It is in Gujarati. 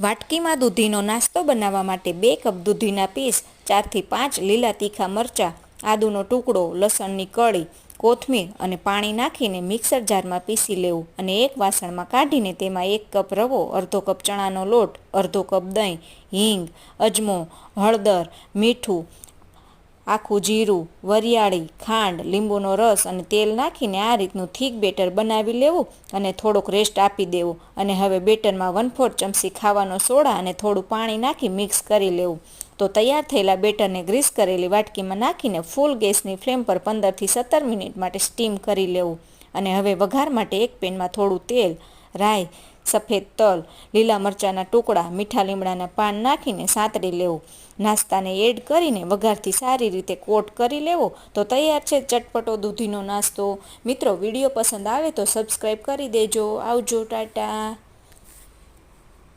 વાટકીમાં દૂધીનો નાસ્તો બનાવવા માટે બે કપ દૂધીના પીસ, ચારથી પાંચ લીલા તીખા મરચાં, આદુનો ટુકડો, લસણની કળી, કોથમીર અને પાણી નાખીને મિક્સર જારમાં પીસી લેવું અને એક વાસણમાં કાઢીને તેમાં એક કપ રવો, અડધો કપ ચણાનો લોટ, અડધો કપ દહીં, હિંગ, અજમો, હળદર, મીઠું આખું જીરું, વરિયાળી, ખાંડ, લીંબુનો રસ અને તેલ નાખીને આ રીતનું થીક બેટર બનાવી લેવું અને થોડોક રેસ્ટ આપી દેવું. અને હવે બેટરમાં વન ફોર્થ ચમચી ખાવાનો સોડા અને થોડું પાણી નાખી મિક્સ કરી લેવું. તો તૈયાર થયેલા બેટરને ગ્રીસ કરેલી વાટકીમાં નાખીને ફૂલ ગેસની ફ્લેમ પર પંદરથી સત્તર મિનિટ માટે સ્ટીમ કરી લેવું. અને હવે વઘાર માટે એક પેનમાં થોડું તેલ રાઈ, સફેદ તલ, લીલા મરચાંના ટુકડા, મીઠા લીમડાના પાન નાખીને સાંતળી લેવું. નાસ્તાને એડ કરીને વઘારથી સારી રીતે કોટ કરી લેવો તો તૈયાર છે ચટપટો દૂધીનો નાસ્તો. મિત્રો, વીડિયો પસંદ આવે તો સબસ્ક્રાઈબ કરી દેજો. આવજો, ટાટા.